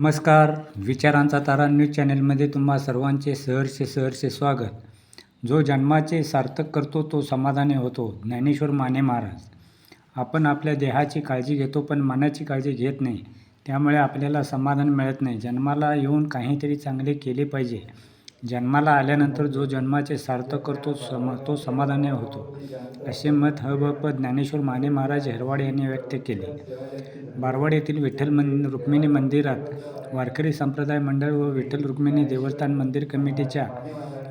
नमस्कार. विचारांचा तारा न्यूज चॅनलमध्ये तुम्हा सर्वांचे सहर्षे सहर्षे स्वागत. जो जन्माचे सार्थक करतो तो समाधानी होतो ज्ञानेश्वर माने महाराज. आपण आपल्या देहाची काळजी घेतो पण मनाची काळजी घेत नाही. त्यामुळे आपल्याला समाधान मिळत नाही. जन्माला येऊन काहीतरी चांगले केले पाहिजे. जन्माला आल्यानंतर जो जन्माचे सार्थक करतो सम तो समाधानी होतो. असे मत ह प ज्ञानेश्वर माने महाराज हेरवाड यांनी व्यक्त केले. बारवाड येथील विठ्ठल मन रुक्मिणी मंदिरात वारकरी संप्रदाय मंडळ व विठ्ठल रुक्मिणी देवस्थान मंदिर कमिटीच्या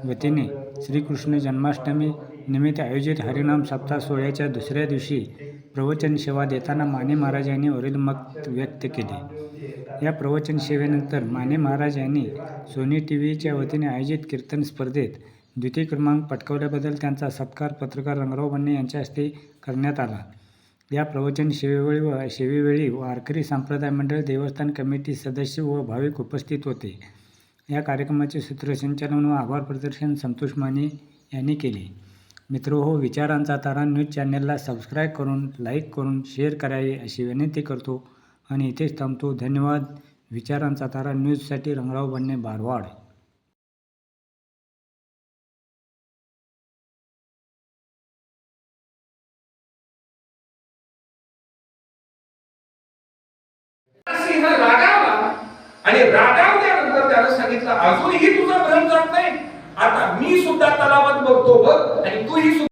वतीने श्रीकृष्ण जन्माष्टमी निमित्त आयोजित हरिनाम सप्ताह सोहळ्याच्या दुसऱ्या दिवशी प्रवचन सेवा देताना माने महाराज यांनी वरील मत व्यक्त केले. या प्रवचन सेवेनंतर माने महाराज यांनी सोनी टी व्हीच्या वतीने आयोजित कीर्तन स्पर्धेत द्वितीय क्रमांक पटकावल्याबद्दल त्यांचा सत्कार पत्रकार रंगराव बन्ने यांच्या हस्ते करण्यात आला. या प्रवचन सेवेवेळी व सेवेवेळी वारकरी संप्रदाय मंडळ देवस्थान कमिटी सदस्य व भाविक उपस्थित होते. या कार्यक्रमाचे सूत्रसंचालन व आभार प्रदर्शन संतोष माने यांनी केले. मित्र हो विचारांचा तारा न्यूज चॅनलला सबस्क्राईब करून लाईक करून शेअर करावे अशी विनंती करतो. आणि इथेच थांबतो. धन्यवाद. विचारांचा तारा न्यूजसाठी रंगराव बनणे बारवाड. रागावला आणि त्याला सांगितलं अजूनही तुझा भ्रम जात नाही. आता मी सुद्धा तलावात बघतो बघ आणि तूही सुद्धा